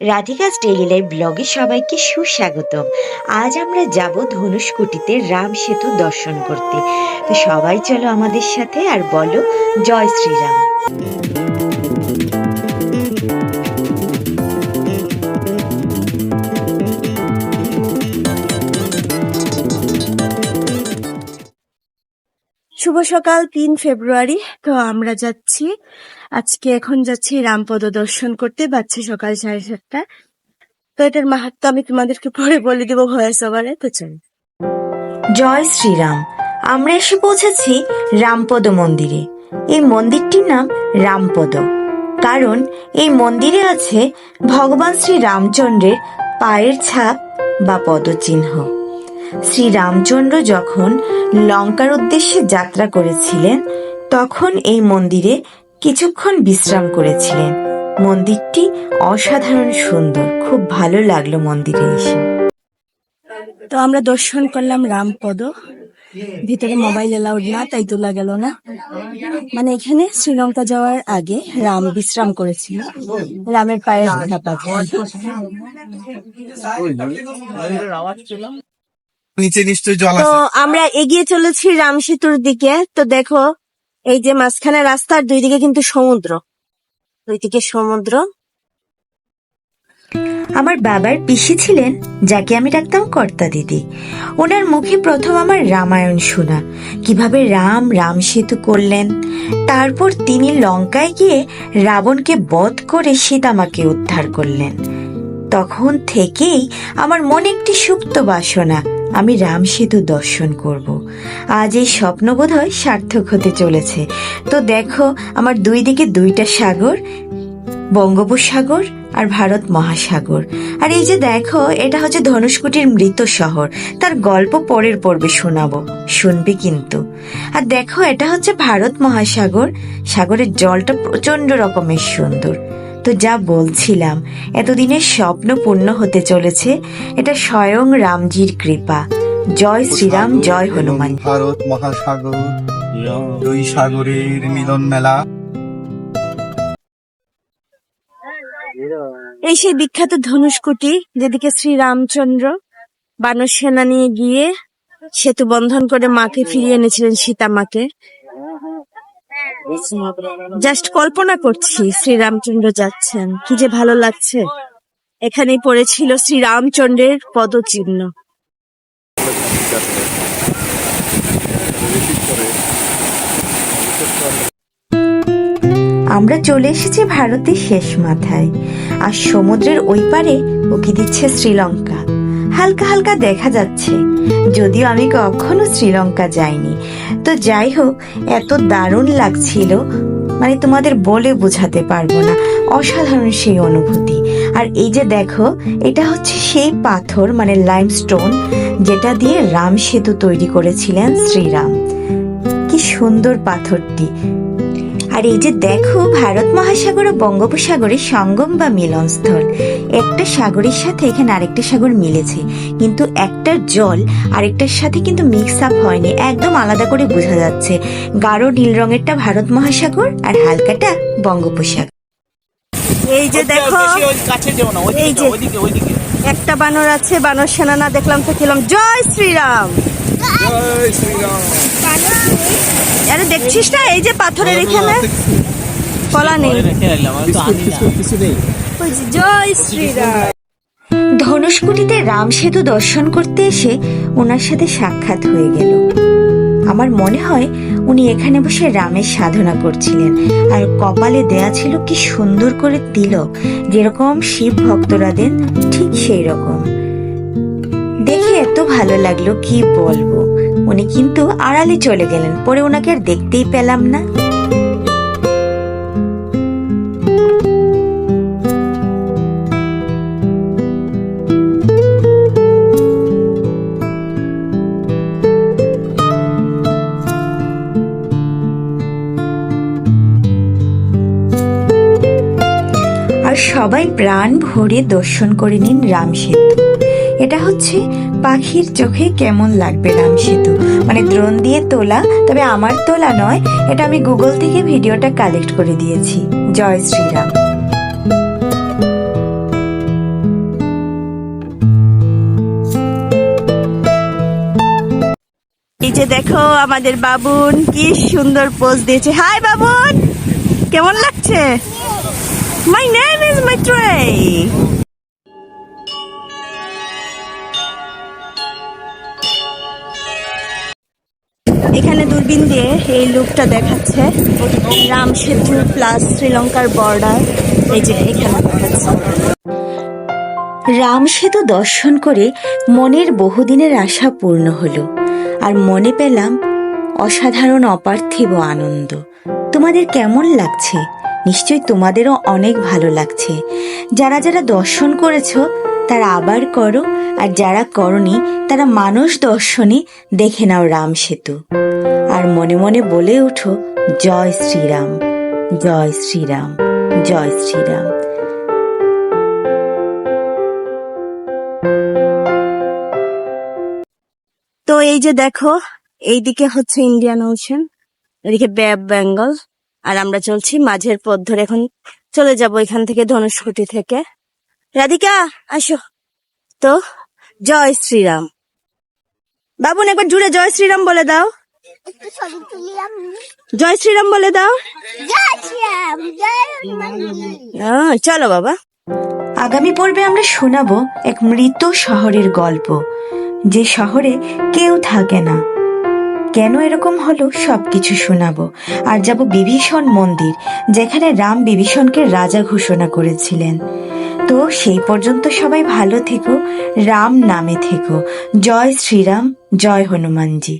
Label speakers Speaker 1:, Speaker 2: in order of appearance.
Speaker 1: রাধিকাস daily life ব্লগে সবাইকে সুস্বাগতম। আজ আমরা যাব ধনুষকুটিতে রাম সেতু দর্শন করতে। তো সবাই চলো আমাদের সাথে আর বলো, জয় শ্রীরাম।
Speaker 2: শুভ সকাল, তিন ফেব্রুয়ারি। তো আমরা যাচ্ছি, আজকে এখন যাচ্ছি রামপদ দর্শন করতে বাচ্চা সকাল সাড়ে সাতটা। তো এটার মাহাত্ম আমি তোমাদেরকে পরে বলে দিব ভয়েস ওভারে তো চল।
Speaker 1: জয় শ্রীরাম। আমরা এসে পৌঁছেছি রামপদ মন্দিরে। এই মন্দিরটির নাম রামপদ। কারণ এই মন্দিরে আছে ভগবান শ্রী রামচন্দ্রের পায়ের ছাপ বা পদচিহ্ন। শ্রী রামচন্দ্র যখন লঙ্কার উদ্দেশ্যে যাত্রা করেছিলেন তখন এই মন্দিরে কিছুক্ষণ বিশ্রাম করেছিলেন মন্দিরটি অসাধারণ সুন্দর খুব ভালো লাগল মন্দিরে এসে
Speaker 2: তো আমরা দর্শন করলাম রামপদ ভিতরে মোবাইল এলাউড না তাই তোলা গেল না মানে এখানে শ্রীলঙ্কা যাওয়ার আগে রাম বিশ্রাম করেছিল রামের পায়ের ছাপা
Speaker 3: নিচে নিশ্চয়ই জল
Speaker 2: তো
Speaker 3: আছে।
Speaker 2: আমরা এগিয়ে চলেছি রাম সেতুর দিকে। তো দেখো এই যে মাঝখানে রাস্তার দুই দিকে কিন্তু সমুদ্র। দুই দিকে সমুদ্র।
Speaker 1: আমার বাবার পিসি ছিলেন যাকে আমি ডাকতাম কর্তা দিদি। ওনার মুখে প্রথম আমার রামায়ণ শোনা। কীভাবে রাম রাম সেতু করলেন। তারপর তিনি লঙ্কায় গিয়ে রাবণকে বধ করে সীতামাকে উদ্ধার করলেন। তখন থেকেই আমার মনে একটি সুপ্ত বাসনা, আমি রাম সেতু দর্শন করব। আজ এই স্বপ্ন বোধহয় সার্থক হতে চলেছে। তো দেখো, আমার দুই দিকে দুইটা সাগর, বঙ্গোপসাগর আর ভারত মহাসাগর। আর এই যে দেখো, এটা হচ্ছে ধনুষকুটির মৃত শহর। তার গল্প পরের পর্বে শোনাবো, শুনবি কিন্তু। আর দেখো, এটা হচ্ছে ভারত মহাসাগর। সাগরের জলটা প্রচণ্ড রকমের সুন্দর। তো যা বলছিলাম এতদিনের স্বপ্ন পূর্ণ হতে চলেছে এটা স্বয়ং রামজির কৃপা। জয় শ্রীরাম জয় হনুমান।
Speaker 3: ভারত মহাসাগর দুই সাগরের মিলন মেলা।
Speaker 2: এই সেই বিখ্যাত ধনুষকুটি যেদিকে শ্রী রামচন্দ্র বানর সেনা নিয়ে গিয়ে সেতু বন্ধন করে মাকে ফিরিয়ে এনেছিলেন সীতা মাকে জাস্ট কল্পনা করছি শ্রী রামচন্দ্র যাচ্ছেন। কি যে ভালো লাগছে। এখানেই পড়েছিল শ্রী রামচন্দ্রের পদচিহ্ন।
Speaker 1: আমরা চলে এসেছি ভারতের শেষ মাথায়। আর সমুদ্রের ওই পারে উকি দিচ্ছে শ্রীলঙ্কা। হালকা হালকা দেখা যাচ্ছে। যদিও আমি কখনো শ্রীলঙ্কা যাইনি। তো যাই হোক, এত দারুণ লাগছিল। মানে তোমাদের বলে বোঝাতে পারব না। অসাধারণ সেই অনুভূতি। আর এই যে দেখো, এটা হচ্ছে সেই পাথর মানে লাইমস্টোন যেটা দিয়ে রাম সেতু তৈরি করেছিলেন শ্রীরাম। কি সুন্দর পাথরটি। আর এই যে দেখো ভারত মহাসাগর ও বঙ্গোপসাগরের সঙ্গম বা মিলনস্থল। একটা সাগরের সাথে এখানে আরেকটা সাগর মিলেছে। কিন্তু একটার জল আরেকটার সাথে কিন্তু মিক্স আপ হয়নি। একদম আলাদা করে বোঝা যাচ্ছে। গাঢ় নীল রঙেরটা ভারত মহাসাগর আর হালকাটা বঙ্গোপসাগর।
Speaker 2: এই যে দেখো এই যে একটা বানর আছে বানর সেনা না দেখলাম তো খেলাম জয় শ্রীরাম
Speaker 3: জয় শ্রীরাম!
Speaker 2: আরে দেখছিস না এই যে পাথরের এখানে? কলা নেই। জয় শ্রীরাম।
Speaker 1: ধনুষকুটিতে রাম সেতু দর্শন করতে এসে ওনার সাথে সাক্ষাৎ হয়ে গেল। আমার মনে হয় উনি এখানে বসে রামের সাধনা করছিলেন। আর কপালে দেয়া ছিল কি সুন্দর করে তিলক। যেরকম শিব ভক্তরা দেন ঠিক সেই রকম দেখে এত ভালো লাগল কি বলব? উনি কিন্তু আড়ালে চলে গেলেন, পরে ওনাকে আর দেখতেই পেলাম না। সবাই প্রাণ ভরে দর্শন করে নিন রাম সেতু। এটা হচ্ছে পাখির চোখে কেমন লাগবে রাম সেতু? মানে দ্রোন দিয়ে তোলা, তবে আমার তোলা নয়, এটা আমি গুগল থেকে ভিডিওটা কালেক্ট করে দিয়েছি। জয় শ্রীরাম।
Speaker 2: এই দেখো আমাদের বাবুন, কি সুন্দর পোজ দিয়েছে। হাই বাবুন! কেমন লাগছে? My name is my try এখানে দূরবীন দিয়ে এই লুকটা দেখাচ্ছে। রাম সেতু প্লাস শ্রীলঙ্কার বর্ডার এই যে এখানে
Speaker 1: রাম সেতু দর্শন করে মনের বহুদিনের আশা পূর্ণ হলো। আর মনে পেলাম অসাধারণ অপার্থিব আনন্দ। তোমাদের কেমন লাগছে? নিশ্চয়ই তোমাদেরও অনেক ভালো লাগছে। যারা যারা দর্শন করেছ তারা আবার করো, আর যারা করনি, তারা মানুষ দর্শনে, দেখে নাও রাম সেতু। আর মনে মনে বলে ওঠো জয় শ্রীরাম জয় শ্রীরাম জয় শ্রীরাম।
Speaker 2: তো এই যে দেখো, এইদিকে হচ্ছে ইন্ডিয়ান ওশান এদিকে বে অফ বেঙ্গল আর আমরা চলছি মাঝের পথ ধরে। এখন চলে যাব এখান থেকে ধনুষ্কটি থেকে। রাধিকা আসো। তো জয় শ্রীরাম। বাবুন একবার জুড়ে জয় শ্রীরাম বলে দাও। জয় শ্রীরাম বলে দাও। চলো বাবা।
Speaker 1: আগামী পর্বে আমরা শোনাবো এক মৃত শহরের গল্প যে শহরে কেউ থাকে না। কেন এরকম হলো সবকিছু শোনাবো। আর যাব বিভীষণ মন্দির যেখানে রাম বিভীষণকে রাজা ঘোষণা করেছিলেন। তো সেই পর্যন্ত সবাই ভালো থেকো রাম নামে থেকো। জয় শ্রীরাম জয় হনুমানজি।